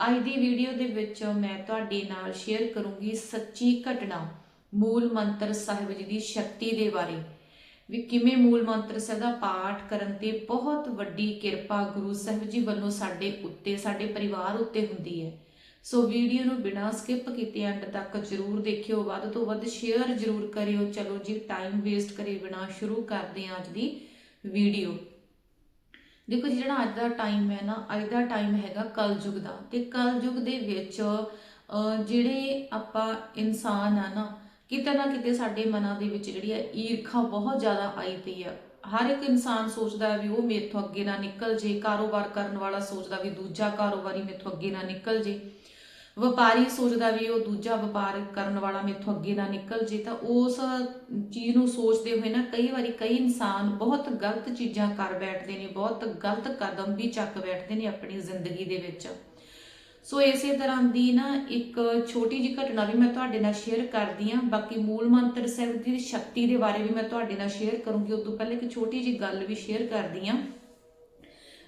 ਅੱਜ ਦੀ ਵੀਡੀਓ ਦੇ ਵਿੱਚ ਮੈਂ ਤੁਹਾਡੇ ਨਾਲ ਸ਼ੇਅਰ ਕਰੂੰਗੀ ਸੱਚੀ ਘਟਨਾ, ਮੂਲ ਮੰਤਰ ਸਾਹਿਬ ਜੀ ਦੀ ਸ਼ਕਤੀ ਦੇ ਬਾਰੇ। ਵੀ ਕਿਵੇਂ ਮੂਲ ਮੰਤਰ ਸਾਹਿਬ ਦਾ ਪਾਠ ਕਰਨ ਤੇ ਬਹੁਤ ਵੱਡੀ ਕਿਰਪਾ ਗੁਰੂ ਸਾਹਿਬ ਜੀ ਵੱਲੋਂ ਸਾਡੇ ਉੱਤੇ, ਸਾਡੇ ਪਰਿਵਾਰ ਉੱਤੇ ਹੁੰਦੀ ਹੈ। ਸੋ ਵੀਡੀਓ ਨੂੰ ਬਿਨਾਂ ਸਕਿਪ ਕੀਤੇ ਐਂਡ ਤੱਕ ਜਰੂਰ ਦੇਖਿਓ, ਵੱਧ ਤੋਂ ਵੱਧ ਸ਼ੇਅਰ ਜਰੂਰ ਕਰਿਓ। ਚਲੋ ਜੀ ਟਾਈਮ ਵੇਸਟ ਕਰੇ ਬਿਨਾਂ ਸ਼ੁਰੂ ਕਰਦੇ ਹਾਂ ਅੱਜ ਦੀ ਵੀਡੀਓ ਦੇਖੋ ਜੀ, ਜਿਹੜਾ ਅੱਜ ਦਾ ਟਾਈਮ ਹੈ ਨਾ, ਅੱਜ ਦਾ ਟਾਈਮ ਹੈਗਾ ਕਲਯੁਗ ਦਾ ਤੇ ਕਲਯੁਗ ਦੇ ਵਿੱਚ ਜਿਹੜੇ ਆਪਾਂ ਇਨਸਾਨ ਆ ਨਾ, ਕਿਤੇ ਨਾ ਕਿਤੇ ਸਾਡੇ ਮਨਾਂ ਦੇ ਵਿੱਚ ਜਿਹੜੀ ਹੈ ਈਰਖਾ ਬਹੁਤ ਜ਼ਿਆਦਾ ਆਈ ਪਈ ਆ। ਹਰ ਇੱਕ ਇਨਸਾਨ ਸੋਚਦਾ ਹੈ ਵੀ ਉਹ ਮੇਰੇ ਤੋਂ ਅੱਗੇ ਨਾ ਨਿਕਲ ਜੇ, ਕਾਰੋਬਾਰ ਕਰਨ ਵਾਲਾ ਸੋਚਦਾ ਵੀ ਦੂਜਾ ਕਾਰੋਬਾਰੀ ਮੇਰੇ ਤੋਂ ਅੱਗੇ ਨਾ ਨਿਕਲ ਜੇ। ਵਪਾਰੀ ਸੋਚਦਾ ਵੀ ਉਹ ਦੂਜਾ ਵਪਾਰ ਕਰਨ ਵਾਲਾ ਮੇਥੋਂ ਅੱਗੇ ਨਾ ਨਿਕਲ ਜੇ, ਤਾਂ ਉਸ ਚੀਜ਼ ਨੂੰ ਸੋਚਦੇ ਹੋਏ ਨਾ ਕਈ ਵਾਰੀ ਕਈ ਇਨਸਾਨ ਬਹੁਤ ਗਲਤ ਚੀਜ਼ਾਂ ਕਰ ਬੈਠਦੇ ਨੇ, ਬਹੁਤ ਗਲਤ ਕਦਮ ਵੀ ਚੱਕ ਬੈਠਦੇ ਨੇ ਆਪਣੀ ਜ਼ਿੰਦਗੀ ਦੇ ਵਿੱਚ। ਸੋ ਇਸੇ ਤਰ੍ਹਾਂ ਦੀ ਨਾ ਇੱਕ ਛੋਟੀ ਜਿਹੀ ਘਟਨਾ ਵੀ ਮੈਂ ਤੁਹਾਡੇ ਨਾਲ ਸ਼ੇਅਰ ਕਰਦੀ ਹਾਂ। ਬਾਕੀ ਮੂਲ ਮੰਤਰ ਸਾਹਿਬ ਦੀ ਸ਼ਕਤੀ ਦੇ ਬਾਰੇ ਵੀ ਮੈਂ ਤੁਹਾਡੇ ਨਾਲ ਸ਼ੇਅਰ ਕਰੂੰਗੀ। ਉਸ ਤੋਂ ਪਹਿਲੇ ਇੱਕ ਛੋਟੀ ਜਿਹੀ ਗੱਲ ਵੀ ਸ਼ੇਅਰ ਕਰਦੀ ਹਾਂ।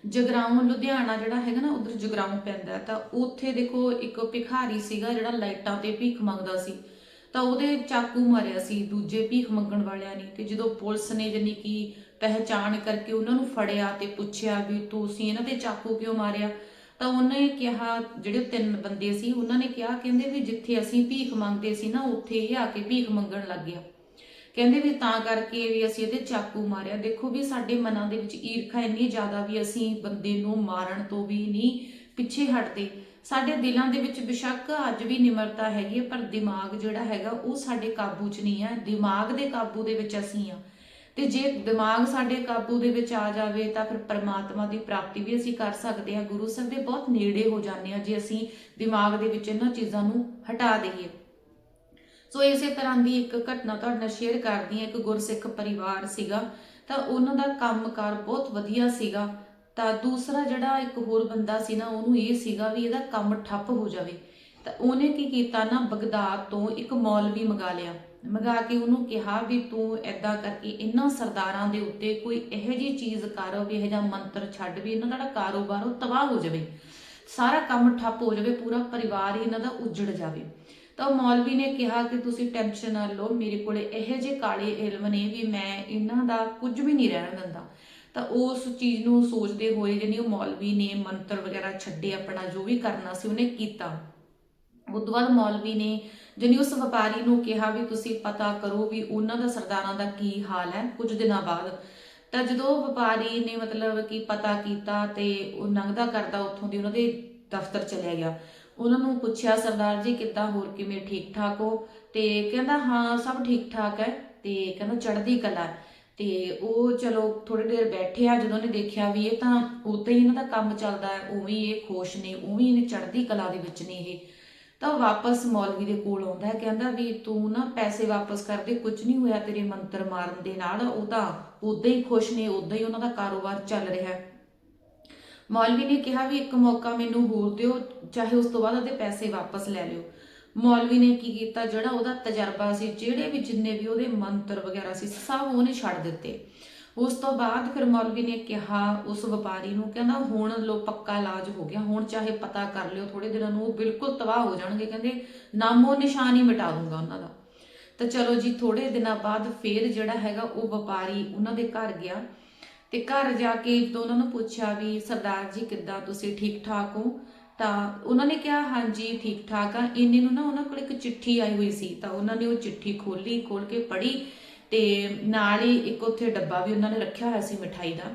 ਜਗਰਾਉਂ ਲੁਧਿਆਣਾ ਜਿਹੜਾ ਹੈਗਾ ਨਾ, ਉਧਰ ਜਗਰਾਉਂ ਪੈਂਦਾ ਤਾਂ ਉੱਥੇ ਦੇਖੋ, ਇੱਕ ਭਿਖਾਰੀ ਸੀਗਾ ਜਿਹੜਾ ਲਾਈਟਾਂ ਤੇ ਭੀਖ ਮੰਗਦਾ ਸੀ। ਤਾਂ ਉਹਦੇ ਚਾਕੂ ਮਾਰਿਆ ਸੀ, ਦੂਜੇ ਭੀਖ ਮੰਗਣ ਵਾਲਿਆਂ ਨੇ। ਤੇ ਜਦੋਂ ਪੁਲਿਸ ਨੇ ਜਾਨੀ ਕਿ ਪਹਿਚਾਣ ਕਰਕੇ ਉਹਨਾਂ ਨੂੰ ਫੜਿਆ ਤੇ ਪੁੱਛਿਆ ਵੀ ਤੁਸੀਂ ਇਹਨਾਂ ਤੇ ਚਾਕੂ ਕਿਉਂ ਮਾਰਿਆ, ਤਾਂ ਉਹਨੇ ਕਿਹਾ, ਜਿਹੜੇ ਤਿੰਨ ਬੰਦੇ ਸੀ, ਉਹਨਾਂ ਨੇ ਕਿਹਾ, ਕਹਿੰਦੇ ਵੀ ਜਿੱਥੇ ਅਸੀਂ ਭੀਖ ਮੰਗਦੇ ਸੀ ਨਾ, ਉੱਥੇ ਇਹ ਆ ਕੇ ਭੀਖ ਮੰਗਣ ਲੱਗ ਗਿਆ। ਕਹਿੰਦੇ ਵੀ ਤਾਂ ਕਰਕੇ ਵੀ ਅਸੀਂ ਇਹਦੇ ਚਾਕੂ ਮਾਰਿਆ। ਦੇਖੋ ਵੀ ਸਾਡੇ ਮਨਾਂ ਦੇ ਵਿੱਚ ਈਰਖਾ ਇੰਨੀ ਜ਼ਿਆਦਾ ਵੀ ਅਸੀਂ ਬੰਦੇ ਨੂੰ ਮਾਰਨ ਤੋਂ ਵੀ ਨਹੀਂ ਪਿੱਛੇ ਹਟਦੇ। ਸਾਡੇ ਦਿਲਾਂ ਦੇ ਵਿੱਚ ਬਿਸ਼ੱਕ ਅੱਜ ਵੀ ਨਿਮਰਤਾ ਹੈਗੀ ਹੈ ਪਰ ਦਿਮਾਗ ਜਿਹੜਾ ਹੈਗਾ ਉਹ ਸਾਡੇ ਕਾਬੂ 'ਚ ਨਹੀਂ ਹੈ ਦਿਮਾਗ ਦੇ ਕਾਬੂ ਦੇ ਵਿੱਚ ਅਸੀਂ ਆ। ਤੇ ਜੇ ਦਿਮਾਗ ਸਾਡੇ ਕਾਬੂ ਦੇ ਵਿੱਚ ਆ ਜਾਵੇ ਤਾਂ ਫਿਰ ਪਰਮਾਤਮਾ ਦੀ ਪ੍ਰਾਪਤੀ ਵੀ ਅਸੀਂ ਕਰ ਸਕਦੇ ਹਾਂ ਗੁਰੂ ਸਾਹਿਬ ਦੇ ਬਹੁਤ ਨੇੜੇ ਹੋ ਜਾਂਦੇ ਹਾਂ ਜੇ ਅਸੀਂ ਦਿਮਾਗ ਦੇ ਵਿੱਚ ਇਹਨਾਂ ਚੀਜ਼ਾਂ ਨੂੰ ਹਟਾ ਦਈਏ। ਸੋ ਇਸੇ ਤਰ੍ਹਾਂ ਦੀ ਇੱਕ ਘਟਨਾ ਤੁਹਾਡੇ ਨਾਲ ਸ਼ੇਅਰ ਕਰਦੀ ਹਾਂ। ਇੱਕ ਗੁਰਸਿੱਖ ਪਰਿਵਾਰ ਸੀਗਾ, ਤਾਂ ਉਹਨਾਂ ਦਾ ਕੰਮਕਾਰ ਬਹੁਤ ਵਧੀਆ ਸੀਗਾ। ਤਾਂ ਦੂਸਰਾ ਜਿਹੜਾ ਇੱਕ ਹੋਰ ਬੰਦਾ ਸੀ ਨਾ, ਉਹਨੂੰ ਇਹ ਸੀਗਾ ਵੀ ਇਹਦਾ ਕੰਮ ਠੱਪ ਹੋ ਜਾਵੇ। ਤਾਂ ਉਹਨੇ ਕੀ ਕੀਤਾ ਨਾ, ਬਗਦਾਦ ਤੋਂ ਇੱਕ ਮੌਲਵੀ ਮੰਗਾ ਲਿਆ। ਮੰਗਾ ਕੇ ਉਹਨੂੰ ਕਿਹਾ ਵੀ ਤੂੰ ਐਦਾਂ ਕਰਕੇ ਇਹਨਾਂ ਸਰਦਾਰਾਂ ਦੇ ਉੱਤੇ ਕੋਈ ਇਹੋ ਜੀ ਚੀਜ਼ ਕਰ, ਵੀ ਇਹੋ ਜਿਹਾ ਮੰਤਰ ਛੱਡ ਵੀ ਇਹਨਾਂ ਦਾ ਕਾਰੋਬਾਰ ਉਹ ਤਬਾਹ ਹੋ ਜਾਵੇ। ਸਾਰਾ ਕੰਮ ਠੱਪ ਹੋ ਜਾਵੇ, ਪੂਰਾ ਪਰਿਵਾਰ ਹੀ ਇਹਨਾਂ ਦਾ ਉਜੜ ਜਾਵੇ। ਤਾਂ ਮੌਲਵੀ ਨੇ ਕਿਹਾ ਕਿ ਤੁਸੀਂ ਟੈਨਸ਼ਨ ਨਾ ਲਓ, ਮੇਰੇ ਕੋਲੇ ਇਹੋ ਜਿਹੇ ਕਾਲੇ ਇਲਮ ਨੇ ਵੀ ਮੈਂ ਇਹਨਾਂ ਦਾ ਕੁਝ ਵੀ ਨਹੀਂ ਰਹਿਣ ਦਿੰਦਾ। ਤਾਂ ਉਸ ਚੀਜ਼ ਨੂੰ ਸੋਚਦੇ ਹੋਏ ਜਿਹਨੀ ਉਹ ਮੌਲਵੀ ਨੇ ਮੰਤਰ ਵਗੈਰਾ ਛੱਡੇ, ਆਪਣਾ ਜੋ ਵੀ ਕਰਨਾ ਸੀ ਉਹਨੇ ਕੀਤਾ। ਉਸ ਤੋਂ ਬਾਅਦ ਮੌਲਵੀ ਨੇ ਜਾਨੀ ਉਸ ਵਪਾਰੀ ਨੂੰ ਕਿਹਾ ਵੀ ਤੁਸੀਂ ਪਤਾ ਕਰੋ ਵੀ ਉਹਨਾਂ ਦਾ ਸਰਦਾਰਾਂ ਦਾ ਕੀ ਹਾਲ ਹੈ ਕੁਝ ਦਿਨਾਂ ਬਾਅਦ। ਤਾਂ ਜਦੋਂ ਵਪਾਰੀ ਨੇ ਮਤਲਬ ਕਿ ਪਤਾ ਕੀਤਾ ਤੇ ਉਹ ਲੰਘਦਾ ਕਰਦਾ ਉੱਥੋਂ ਦੀ ਉਹਨਾਂ ਦੇ ਦਫ਼ਤਰ ਚਲਿਆ ਗਿਆ। ਉਹਨਾਂ ਨੂੰ ਪੁੱਛਿਆ, ਸਰਦਾਰ ਜੀ, ਕਿੱਦਾਂ ਹੋਰ ਕਿਵੇਂ ਠੀਕ ਠਾਕ ਹੋ? ਤੇ ਕਹਿੰਦਾ, ਹਾਂ, ਸਭ ਠੀਕ ਠਾਕ ਹੈ। ਤੇ ਕਹਿੰਦਾ, ਚੜ੍ਹਦੀ ਕਲਾ ਤੇ ਉਹ ਚਲੋ ਥੋੜੀ ਦੇਰ ਬੈਠੇ ਆ, ਜਦੋਂ ਉਹਨੇ ਦੇਖਿਆ ਵੀ ਇਹ ਤਾਂ ਉਦਾਂ ਹੀ ਇਹਨਾਂ ਦਾ ਕੰਮ ਚੱਲਦਾ ਹੈ, ਉਵੇਂ ਇਹ ਖੁਸ਼ ਨੇ, ਉਵੇਂ ਇਹਨੇ ਚੜ੍ਹਦੀ ਕਲਾ ਦੇ ਵਿੱਚ ਨੇ ਇਹ। ਤਾਂ ਉਹ ਵਾਪਸ ਮੌਲਵੀ ਦੇ ਕੋਲ ਆਉਂਦਾ ਹੈ, ਕਹਿੰਦਾ ਵੀ, ਤੂੰ ਨਾ ਪੈਸੇ ਵਾਪਸ ਕਰ ਦੇ ਕੁਝ ਨਹੀਂ ਹੋਇਆ ਤੇਰੇ ਮੰਤਰ ਮਾਰਨ ਦੇ ਨਾਲ, ਉਹ ਤਾਂ ਉਦਾਂ ਹੀ ਖੁਸ਼ ਨੇ, ਉਦਾਂ ਹੀ ਉਹਨਾਂ ਦਾ ਕਾਰੋਬਾਰ ਚੱਲ ਰਿਹਾ ਹੈ। ਮੌਲਵੀ ਨੇ ਕਿਹਾ ਵੀ ਇੱਕ ਮੌਕਾ ਮੈਨੂੰ ਹੋਰ ਦਿਓ, ਚਾਹੇ ਉਸ ਤੋਂ ਬਾਅਦ ਉਹਦੇ ਪੈਸੇ ਵਾਪਸ ਲੈ ਲਿਓ। ਮੌਲਵੀ ਨੇ ਕੀ ਕੀਤਾ? ਜਿਹੜਾ ਉਹਦਾ ਤਜਰਬਾ ਸੀ, ਜਿਹੜੇ ਵੀ ਜਿੰਨੇ ਵੀ ਉਹਦੇ ਮੰਤਰ ਵਗੈਰਾ ਸੀ, ਸਭ ਉਹਨੇ ਛੱਡ ਦਿੱਤੇ। ਉਸ ਤੋਂ ਬਾਅਦ ਫਿਰ ਮੌਲਵੀ ਨੇ ਕਿਹਾ, ਉਸ ਵਪਾਰੀ ਨੂੰ ਕਹਿੰਦਾ, ਹੁਣ ਲੋ ਪੱਕਾ ਇਲਾਜ ਹੋ ਗਿਆ। ਹੁਣ ਚਾਹੇ ਪਤਾ ਕਰ ਲਿਓ ਥੋੜੇ ਦਿਨਾਂ ਨੂੰ ਉਹ ਬਿਲਕੁਲ ਤਬਾਹ ਹੋ ਜਾਣਗੇ। ਕਹਿੰਦੇ, ਨਾਮੋ ਨਿਸ਼ਾਨ ਹੀ ਮਿਟਾ ਦੂੰਗਾ ਉਹਨਾਂ ਦਾ। ਤਾਂ ਚਲੋ ਜੀ ਥੋੜੇ ਦਿਨਾਂ ਬਾਅਦ ਫੇਰ ਜਿਹੜਾ ਹੈਗਾ ਉਹ ਵਪਾਰੀ ਉਹਨਾਂ ਦੇ ਘਰ ਗਿਆ। ਤੇ ਘਰ ਜਾ ਕੇ ਜਦੋਂ ਉਹਨਾਂ ਨੂੰ ਪੁੱਛਿਆ ਵੀ ਸਰਦਾਰ ਜੀ ਕਿੱਦਾਂ ਤੁਸੀਂ ਠੀਕ ਠਾਕ ਹੋ, ਤਾਂ ਉਹਨਾਂ ਨੇ ਕਿਹਾ, ਹਾਂਜੀ, ਠੀਕ ਠਾਕ ਆ। ਇੰਨੇ ਨੂੰ ਨਾ ਉਹਨਾਂ ਕੋਲ ਇੱਕ ਚਿੱਠੀ ਆਈ ਹੋਈ ਸੀ, ਤਾਂ ਉਹਨਾਂ ਨੇ ਉਹ ਚਿੱਠੀ ਖੋਲੀ ਖੋਲ ਕੇ ਪੜ੍ਹੀ ਤੇ ਨਾਲ ਹੀ ਇੱਕ ਉੱਥੇ ਡੱਬਾ ਵੀ ਉਹਨਾਂ ਨੇ ਰੱਖਿਆ ਹੋਇਆ ਸੀ ਮਿਠਾਈ ਦਾ।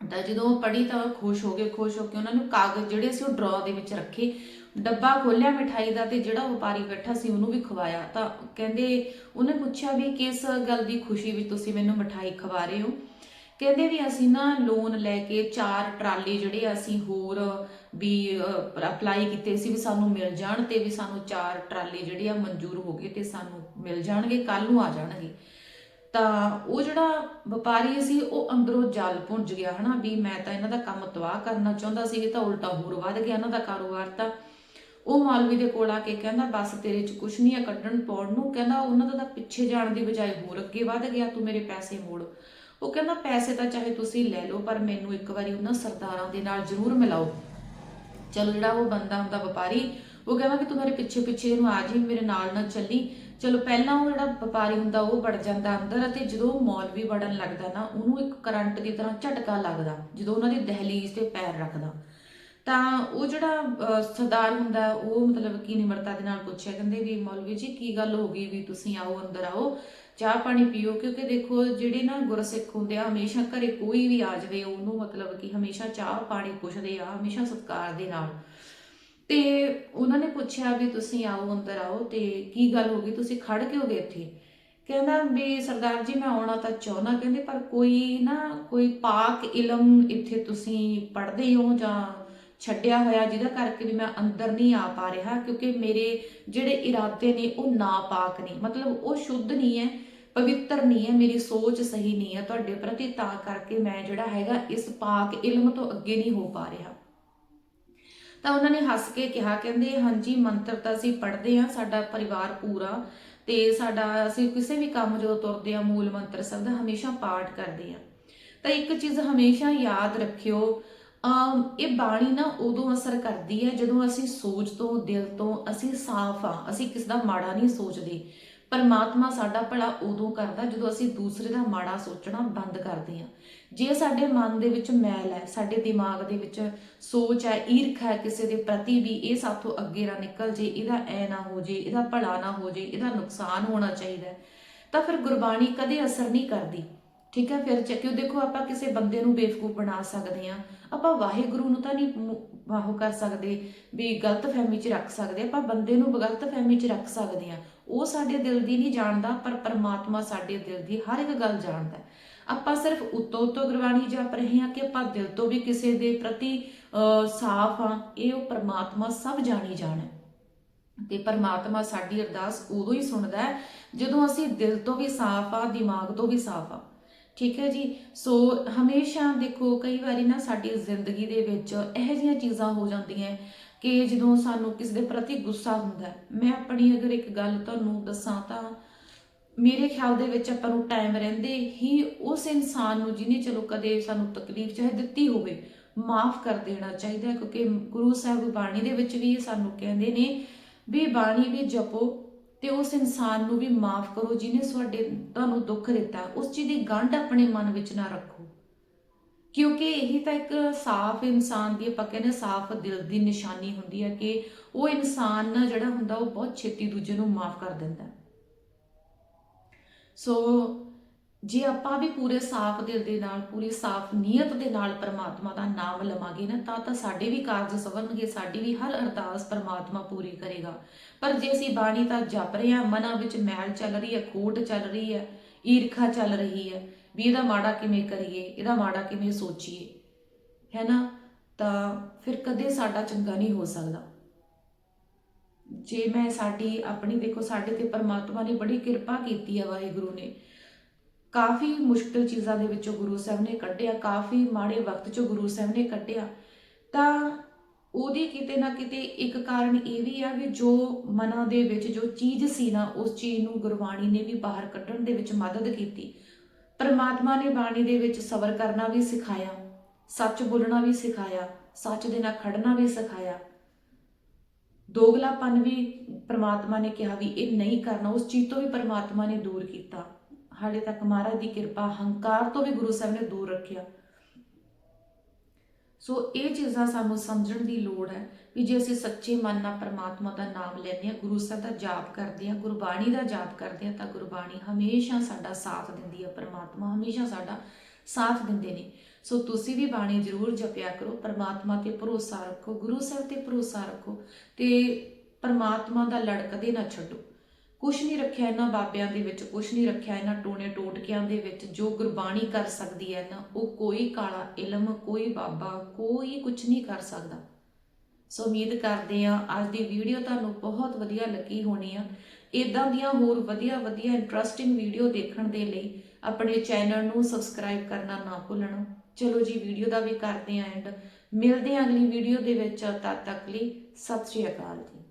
ਤਾਂ ਜਦੋਂ ਉਹ ਪੜ੍ਹੀ ਤਾਂ ਉਹ ਖੁਸ਼ ਹੋ ਗਏ, ਖੁਸ਼ ਹੋ ਕੇ ਉਹਨਾਂ ਨੂੰ ਕਾਗਜ਼ ਜਿਹੜੇ ਸੀ ਉਹ ਡਰਾ ਦੇ ਵਿੱਚ ਰੱਖੇ। ਡੱਬਾ ਖੋਲਿਆ ਮਿਠਾਈ ਦਾ ਤੇ ਜਿਹੜਾ ਵਪਾਰੀ ਬੈਠਾ ਸੀ ਉਹਨੂੰ ਵੀ ਖਵਾਇਆ। ਤਾਂ ਕਹਿੰਦੇ ਉਹਨੇ ਪੁੱਛਿਆ ਵੀ ਕਿਸ ਗੱਲ ਦੀ ਖੁਸ਼ੀ ਵਿੱਚ ਤੁਸੀਂ ਮੈਨੂੰ ਮਿਠਾਈ ਖਵਾ ਰਹੇ ਹੋ? ਕਹਿੰਦੇ ਵੀ ਅਸੀਂ ਨਾ ਲੋਨ ਲੈ ਕੇ ਚਾਰ ਟਰਾਲੀ ਜਿਹੜੇ ਅਸੀਂ ਹੋਰ ਵੀ ਅਪਲਾਈ ਕੀਤੇ ਸੀ ਵੀ ਸਾਨੂੰ ਮਿਲ ਜਾਣ ਤੇ ਵੀ ਸਾਨੂੰ ਚਾਰ ਟਰਾਲੇ ਜਿਹੜੇ ਆ ਮਨਜ਼ੂਰ ਹੋ ਗਏ ਤੇ ਸਾਨੂੰ ਮਿਲ ਜਾਣਗੇ ਕੱਲ ਨੂੰ ਆ ਜਾਣਗੇ। ਤਾਂ ਉਹ ਜਿਹੜਾ ਵਪਾਰੀ ਸੀ, ਉਹ ਅੰਦਰੋਂ ਜਲ ਪੁੰਜ ਗਿਆ ਹਨਾ ਵੀ ਮੈਂ ਤਾਂ ਇਹਨਾਂ ਦਾ ਕੰਮ ਤਬਾਹ ਕਰਨਾ ਚਾਹੁੰਦਾ ਸੀ, ਇਹ ਤਾਂ ਉਲਟਾ ਹੋਰ ਵੱਧ ਗਿਆ ਇਹਨਾਂ ਦਾ ਕਾਰੋਬਾਰ ਤਾਂ। ਉਹ ਮਾਲਵੀ ਦੇ ਕੋਲ ਆ ਕੇ ਕਹਿੰਦਾ, ਬਸ ਤੇਰੇ 'ਚ ਕੁਛ ਨਹੀਂ ਆ, ਕੱਢਣ ਪਾਉਣ ਨੂੰ। ਕਹਿੰਦਾ, ਉਹਨਾਂ ਦਾ ਤਾਂ ਪਿੱਛੇ ਜਾਣ ਦੀ ਬਜਾਏ ਹੋਰ ਅੱਗੇ ਵੱਧ ਗਿਆ, ਤੂੰ ਮੇਰੇ ਪੈਸੇ ਮੋੜ। ਉਹ ਕਹਿੰਦਾ, ਪੈਸੇ ਤਾਂ ਚਾਹੇ ਤੁਸੀਂ ਲੈ ਲਓ, ਪਰ ਮੈਨੂੰ ਇੱਕ ਵਾਰੀ ਉਹਨਾਂ ਸਰਦਾਰਾਂ ਦੇ ਨਾਲ ਜ਼ਰੂਰ ਮਿਲਾਓ। ਚਲੋ ਜਿਹੜਾ ਉਹ ਬੰਦਾ ਹੁੰਦਾ ਵਪਾਰੀ, ਉਹ ਕਹਿੰਦਾ ਕਿ ਤੂੰ ਮੇਰੇ ਪਿੱਛੇ ਪਿੱਛੇ ਇਹਨੂੰ ਆ ਜੀ, ਮੇਰੇ ਨਾਲ ਨਾ ਚੱਲੀ। ਚਲੋ ਪਹਿਲਾਂ ਉਹ ਜਿਹੜਾ ਵਪਾਰੀ ਹੁੰਦਾ, ਉਹ ਵੜ ਜਾਂਦਾ ਅੰਦਰ ਅਤੇ ਜਦੋਂ ਉਹ ਮੌਲਵੀ ਵੜਨ ਲੱਗਦਾ ਨਾ, ਉਹਨੂੰ ਇੱਕ ਕਰੰਟ ਦੀ ਤਰ੍ਹਾਂ ਝਟਕਾ ਲੱਗਦਾ, ਜਦੋਂ ਉਹਨਾਂ ਦੀ ਦਹਲੀਜ਼ ਤੇ ਪੈਰ ਰੱਖਦਾ। ਤਾਂ ਉਹ ਜਿਹੜਾ ਸਰਦਾਰ ਹੁੰਦਾ, ਉਹ ਮਤਲਬ ਕਿ ਨਿਮਰਤਾ ਦੇ ਨਾਲ ਪੁੱਛਿਆ ਕਹਿੰਦੇ ਵੀ ਮੌਲਵੀ ਜੀ, ਕੀ ਗੱਲ ਹੋ ਗਈ ਵੀ ਤੁਸੀਂ ਆਓ, ਅੰਦਰ ਆਓ, ਚਾਹ ਪਾਣੀ ਪੀਓ? ਕਿਉਂਕਿ ਦੇਖੋ, ਜਿਹੜੇ ਨਾ ਗੁਰਸਿੱਖ ਹੁੰਦੇ ਆ, ਹਮੇਸ਼ਾ ਘਰੇ ਕੋਈ ਵੀ ਆ ਜਾਵੇ, ਉਹਨੂੰ ਮਤਲਬ ਕਿ ਹਮੇਸ਼ਾ ਚਾਹ ਪਾਣੀ ਪੁੱਛਦੇ ਆ, ਹਮੇਸ਼ਾ ਸਤਿਕਾਰ ਦੇ ਨਾਲ। ਤੇ ਉਹਨਾਂ ਨੇ ਪੁੱਛਿਆ ਵੀ ਤੁਸੀਂ ਆਓ, ਅੰਦਰ ਆਓ, ਤੇ ਕੀ ਗੱਲ ਹੋ ਗਈ? ਤੁਸੀਂ ਖੜ ਕਿਉਂ ਗਏ ਇੱਥੇ? ਕਹਿੰਦਾ ਵੀ ਸਰਦਾਰ ਜੀ, ਮੈਂ ਆਉਣਾ ਤਾਂ ਚਾਹੁੰਦਾ, ਕਹਿੰਦੇ ਪਰ ਕੋਈ ਨਾ, ਕੋਈ ਪਾਕ ਇਲਮ ਇੱਥੇ ਤੁਸੀਂ ਪੜ੍ਹਦੇ ਹੋ ਜਾਂ ਛੱਡਿਆ ਹੋਇਆ, ਜਿਹਦਾ ਕਰਕੇ ਵੀ ਮੈਂ ਅੰਦਰ ਨਹੀਂ ਆ ਪਾ ਰਿਹਾ, ਕਿਉਂਕਿ ਮੇਰੇ ਜਿਹੜੇ ਇਰਾਦੇ ਨੇ ਉਹ ਨਾਪਾਕ ਨੇ। ਮਤਲਬ ਉਹ ਸ਼ੁੱਧ ਨਹੀਂ ਹੈ, ਪਵਿੱਤਰ ਨਹੀਂ ਹੈ, ਮੇਰੀ ਸੋਚ ਸਹੀ ਨਹੀਂ ਹੈ ਤੁਹਾਡੇ ਪ੍ਰਤੀ, ਤਾਂ ਕਰਕੇ ਮੈਂ ਜਿਹੜਾ ਹੈਗਾ ਇਸ ਪਾਕ ਇਲਮ ਤੋਂ ਅੱਗੇ ਨਹੀਂ ਹੋ ਪਾ ਰਿਹਾ। ਤਾਂ ਉਹਨਾਂ ਨੇ ਹੱਸ ਕੇ ਕਿਹਾ, ਕਹਿੰਦੇ, ਹਾਂਜੀ, ਮੰਤਰ ਤਾਂ ਅਸੀਂ ਪੜ੍ਹਦੇ ਆ ਸਾਡਾ ਪਰਿਵਾਰ ਪੂਰਾ, ਤੇ ਸਾਡਾ, ਅਸੀਂ ਕਿਸੇ ਵੀ ਕੰਮ ਜਦੋਂ ਤੁਰਦੇ ਆ ਮੂਲ ਮੰਤਰ ਸਭ ਦਾ ਹਮੇਸ਼ਾ ਪਾਠ ਕਰਦੇ ਆ ਤਾਂ ਇੱਕ ਚੀਜ਼ ਹਮੇਸ਼ਾ ਯਾਦ ਰੱਖਿਓ ਇਹ ਬਾਣੀ ਨਾ ਉਦੋਂ ਅਸਰ ਕਰਦੀ ਹੈ ਜਦੋਂ ਅਸੀਂ ਸੋਚ ਤੋਂ, ਦਿਲ ਤੋਂ ਅਸੀਂ ਸਾਫ਼ ਆ ਅਸੀਂ ਕਿਸ ਦਾ ਮਾੜਾ ਨਹੀਂ ਸੋਚਦੇ। ਪਰਮਾਤਮਾ ਸਾਡਾ ਭਲਾ ਉਦੋਂ ਕਰਦਾ ਜਦੋਂ ਅਸੀਂ ਦੂਸਰੇ ਦਾ ਮਾੜਾ ਸੋਚਣਾ ਬੰਦ ਕਰਦੇ ਹਾਂ। ਜੇ ਸਾਡੇ ਮਨ ਦੇ ਵਿੱਚ ਮੈਲ ਹੈ, ਸਾਡੇ ਦਿਮਾਗ ਦੇ ਵਿੱਚ ਸੋਚ ਹੈ, ਈਰਖ ਹੈ ਕਿਸੇ ਦੇ ਪ੍ਰਤੀ ਵੀ ਇਹ ਸਾਥੋਂ ਅੱਗੇ ਨਾ ਨਿਕਲ ਜੇ, ਇਹਦਾ ਐ ਨਾ ਹੋ ਜੇ, ਇਹਦਾ ਭਲਾ ਨਾ ਹੋ ਜੇ, ਇਹਦਾ ਨੁਕਸਾਨ ਹੋਣਾ ਚਾਹੀਦਾ ਤਾਂ ਫਿਰ ਗੁਰਬਾਣੀ ਕਦੇ ਅਸਰ ਨਹੀਂ ਕਰਦੀ। ਠੀਕ ਹੈ, ਫਿਰ ਚੱਕਿਓ ਦੇਖੋ ਆਪਾਂ ਕਿਸੇ ਬੰਦੇ ਨੂੰ ਬੇਵਕੂਫ ਬਣਾ ਸਕਦੇ ਆ ਆਪਾਂ ਵਾਹਿਗੁਰੂ ਨੂੰ ਤਾਂ ਨਹੀਂ ਵਾਹੋ ਕਰ ਸਕਦੇ ਵੀ ਗਲਤ ਫਹਿਮੀ 'ਚ ਰੱਖ ਸਕਦੇ। ਆਪਾਂ ਬੰਦੇ ਨੂੰ ਗਲਤ ਫਹਿਮੀ 'ਚ ਰੱਖ ਸਕਦੇ ਆ ਉਹ ਸਾਡੇ ਦਿਲ ਦੀ ਨਹੀਂ ਜਾਣਦਾ, ਪਰ ਪਰਮਾਤਮਾ ਸਾਡੇ ਦਿਲ ਦੀ ਹਰ ਇੱਕ ਗੱਲ ਜਾਣਦਾ। ਆਪਾਂ ਸਿਰਫ ਉੱਤੋਂ ਉੱਤੋਂ ਗੁਰਬਾਣੀ ਜਪ ਰਹੇ ਹਾਂ ਕਿ ਆਪਾਂ ਦਿਲ ਤੋਂ ਵੀ ਕਿਸੇ ਦੇ ਪ੍ਰਤੀ ਸਾਫ਼ ਆ ਇਹ ਉਹ ਪਰਮਾਤਮਾ ਸਭ ਜਾਣੀ ਜਾਣਾ ਤੇ ਪਰਮਾਤਮਾ ਸਾਡੀ ਅਰਦਾਸ ਉਦੋਂ ਹੀ ਸੁਣਦਾ ਹੈ ਜਦੋਂ ਅਸੀਂ ਦਿਲ ਤੋਂ ਵੀ ਸਾਫ਼ ਆ ਦਿਮਾਗ ਤੋਂ ਵੀ ਸਾਫ਼ ਆ ਠੀਕ ਹੈ ਜੀ? ਸੋ ਹਮੇਸ਼ਾ ਦੇਖੋ, ਕਈ ਵਾਰੀ ਨਾ ਸਾਡੀ ਜ਼ਿੰਦਗੀ ਦੇ ਵਿੱਚ ਇਹੋ ਜਿਹੀਆਂ ਚੀਜ਼ਾਂ ਹੋ ਜਾਂਦੀਆਂ ਕਿ ਜਦੋਂ ਸਾਨੂੰ ਕਿਸੇ ਦੇ ਪ੍ਰਤੀ ਗੁੱਸਾ ਹੁੰਦਾ। ਮੈਂ ਆਪਣੀ ਅਗਰ ਇੱਕ ਗੱਲ ਤੁਹਾਨੂੰ ਦੱਸਾਂ ਤਾਂ ਮੇਰੇ ਖਿਆਲ ਦੇ ਵਿੱਚ ਆਪਾਂ ਨੂੰ ਟਾਈਮ ਰਹਿੰਦੇ ਹੀ ਉਸ ਇਨਸਾਨ ਨੂੰ ਜਿਹਨੇ ਚਲੋ ਕਦੇ ਸਾਨੂੰ ਤਕਲੀਫ ਚਾਹੇ ਦਿੱਤੀ ਹੋਵੇ, ਮਾਫ ਕਰ ਦੇਣਾ ਚਾਹੀਦਾ ਕਿਉਂਕਿ ਗੁਰੂ ਸਾਹਿਬ ਬਾਣੀ ਦੇ ਵਿੱਚ ਵੀ ਸਾਨੂੰ ਕਹਿੰਦੇ ਨੇ ਵੀ ਬਾਣੀ ਵੀ ਜਪੋ ਤੇ ਉਸ ਇਨਸਾਨ ਨੂੰ ਵੀ ਮਾਫ ਕਰੋ, ਜਿਹਨੇ ਤੁਹਾਡੇ ਤੁਹਾਨੂੰ ਦੁੱਖ ਦਿੱਤਾ, ਉਸ ਚੀਜ਼ ਦੀ ਗੰਢ ਆਪਣੇ ਮਨ ਵਿੱਚ ਨਾ ਰੱਖੋ। ਕਿਉਂਕਿ ਇਹੀ ਤਾਂ ਇੱਕ ਸਾਫ਼ ਇਨਸਾਨ ਦੀ, ਆਪਾਂ ਕਹਿੰਦੇ ਸਾਫ਼ ਦਿਲ ਦੀ ਨਿਸ਼ਾਨੀ ਹੁੰਦੀ ਹੈ ਕਿ ਉਹ ਇਨਸਾਨ ਜਿਹੜਾ ਹੁੰਦਾ, ਉਹ ਬਹੁਤ ਛੇਤੀ ਦੂਜੇ ਨੂੰ ਮਾਫ ਕਰ ਦਿੰਦਾ। ਸੋ ਜੇ ਆਪਾਂ ਵੀ ਪੂਰੇ ਸਾਫ਼ ਦਿਲ ਦੇ ਨਾਲ, ਪੂਰੀ ਸਾਫ਼ ਨੀਅਤ ਦੇ ਨਾਲ ਪ੍ਰਮਾਤਮਾ ਦਾ ਨਾਮ ਲਵਾਂਗੇ ਨਾ, ਤਾਂ ਤਾਂ ਸਾਡੇ ਵੀ ਕਾਰਜ ਸਵਰਨਗੇ, ਸਾਡੀ ਵੀ ਹਰ ਅਰਦਾਸ ਪ੍ਰਮਾਤਮਾ ਪੂਰੀ ਕਰੇਗਾ। ਪਰ ਜੇ ਅਸੀਂ ਬਾਣੀ ਤਾਂ ਜਪ ਰਹੇ ਹਾਂ, ਮਨਾਂ ਵਿੱਚ ਮੈਲ ਚੱਲ ਰਹੀ ਹੈ, ਖੋਟ ਚੱਲ ਰਹੀ ਹੈ, ਈਰਖਾ ਚੱਲ ਰਹੀ ਹੈ, ਵੀ ਇਹਦਾ ਮਾੜਾ ਕਿਵੇਂ ਕਰੀਏ, ਇਹਦਾ ਮਾੜਾ ਕਿਵੇਂ ਸੋਚੀਏ, ਹੈ ਤਾਂ ਫਿਰ ਕਦੇ ਸਾਡਾ ਚੰਗਾ ਨਹੀਂ ਹੋ ਸਕਦਾ। ਜੇ ਮੈਂ ਸਾਡੀ ਆਪਣੀ, ਦੇਖੋ, ਸਾਡੇ ਤੇ ਪਰਮਾਤਮਾ ਨੇ ਬੜੀ ਕਿਰਪਾ ਕੀਤੀ ਹੈ ਵਾਹਿਗੁਰੂ ਨੇ ਕਾਫੀ ਮੁਸ਼ਕਲ ਚੀਜ਼ਾਂ ਦੇ ਵਿੱਚੋਂ ਗੁਰੂ ਸਾਹਿਬ ਨੇ ਕੱਢਿਆ, ਕਾਫੀ ਮਾੜੇ ਵਕਤ ਚੋਂ ਗੁਰੂ ਸਾਹਿਬ ਨੇ ਕੱਢਿਆ। ਤਾਂ ਉਹਦੀ ਕਿਤੇ ਨਾ ਕਿਤੇ ਇੱਕ ਕਾਰਨ ਇਹ ਵੀ ਆ ਵੀ ਜੋ ਮਨਾਂ ਦੇ ਵਿੱਚ ਜੋ ਚੀਜ਼ ਸੀ ਨਾ, ਉਸ ਚੀਜ਼ ਨੂੰ ਗੁਰਬਾਣੀ ਨੇ ਵੀ ਬਾਹਰ ਕੱਢਣ ਦੇ ਵਿੱਚ ਮਦਦ ਕੀਤੀ। ਪਰਮਾਤਮਾ ਨੇ ਬਾਣੀ ਦੇ ਵਿੱਚ ਸਬਰ ਕਰਨਾ ਵੀ ਸਿਖਾਇਆ, ਸੱਚ ਬੋਲਣਾ ਵੀ ਸਿਖਾਇਆ, ਸੱਚ ਦੇ ਨਾਲ ਖੜਨਾ ਵੀ ਸਿਖਾਇਆ। ਦੋਗਲਾਪਨ ਵੀ ਪ੍ਰਮਾਤਮਾ ਨੇ ਕਿਹਾ ਵੀ ਇਹ ਨਹੀਂ ਕਰਨਾ, ਉਸ ਚੀਜ਼ ਤੋਂ ਵੀ ਪਰਮਾਤਮਾ ਨੇ ਦੂਰ ਕੀਤਾ। ਹਾਲੇ ਤੱਕ ਮਹਾਰਾਜ ਦੀ ਕਿਰਪਾ ਹੰਕਾਰ ਤੋਂ ਵੀ ਗੁਰੂ ਸਾਹਿਬ ਨੇ ਦੂਰ ਰੱਖਿਆ। ਸੋ ਇਹ ਚੀਜ਼ਾਂ ਸਾਨੂੰ ਸਮਝਣ ਦੀ ਲੋੜ ਹੈ ਵੀ ਜੇ ਅਸੀਂ ਸੱਚੇ ਮਨ ਨਾਲ ਪ੍ਰਮਾਤਮਾ ਦਾ ਨਾਮ ਲੈਂਦੇ ਹਾਂ, ਗੁਰੂ ਸਾਹਿਬ ਦਾ ਜਾਪ ਕਰਦੇ ਹਾਂ, ਗੁਰਬਾਣੀ ਦਾ ਜਾਪ ਕਰਦੇ ਹਾਂ, ਤਾਂ ਗੁਰਬਾਣੀ ਹਮੇਸ਼ਾ ਸਾਡਾ ਸਾਥ ਦਿੰਦੀ ਹੈ, ਪ੍ਰਮਾਤਮਾ ਹਮੇਸ਼ਾ ਸਾਡਾ ਸਾਥ ਦਿੰਦੇ ਨੇ। ਸੋ ਤੁਸੀਂ ਵੀ ਬਾਣੀ ਜ਼ਰੂਰ ਜਪਿਆ ਕਰੋ, ਪਰਮਾਤਮਾ ਤੇ ਭਰੋਸਾ ਰੱਖੋ, ਗੁਰੂ ਸਾਹਿਬ ਤੇ ਭਰੋਸਾ ਰੱਖੋ ਤੇ ਪਰਮਾਤਮਾ ਦਾ ਲੜ ਕਦੇ ਨਾ ਛੱਡੋ। ਕੁਛ ਨਹੀਂ ਰੱਖਿਆ ਇਹਨਾਂ ਬਾਬਿਆਂ ਦੇ ਵਿੱਚ, ਕੁਛ ਨਹੀਂ ਰੱਖਿਆ ਇਹਨਾਂ ਟੋਣੇ ਟੋਟਕਿਆਂ ਦੇ ਵਿੱਚ, ਜੋ ਗੁਰਬਾਣੀ ਕਰ ਸਕਦੀ ਹੈ ਨਾ ਉਹ ਕੋਈ ਕਾਲਾ ਇਲਮ, ਕੋਈ ਬਾਬਾ, ਕੋਈ ਕੁਛ ਨਹੀਂ ਕਰ ਸਕਦਾ। ਸੋ ਉਮੀਦ ਕਰਦੇ ਆ ਅੱਜ ਦੀ ਵੀਡੀਓ ਤੁਹਾਨੂੰ ਬਹੁਤ ਵਧੀਆ ਲੱਗੀ ਹੋਣੀ ਆ। ਇਦਾਂ ਦੀਆਂ ਹੋਰ ਵਧੀਆ ਵਧੀਆ ਇੰਟਰਸਟਿੰਗ ਵੀਡੀਓ ਦੇਖਣ ਦੇ ਲਈ ਆਪਣੇ ਚੈਨਲ ਨੂੰ ਸਬਸਕ੍ਰਾਈਬ ਕਰਨਾ ਨਾ ਭੁੱਲਣਾ। ਚਲੋ ਜੀ, ਵੀਡੀਓ ਦਾ ਵੀ ਕਰਦੇ ਆਂ ਐਂਡ ਮਿਲਦੇ ਆਂ ਅਗਲੀ ਵੀਡੀਓ ਦੇ ਵਿੱਚ। ਤਦ ਤੱਕ ਲਈ ਸਤਿ ਸ਼੍ਰੀ ਅਕਾਲ ਜੀ।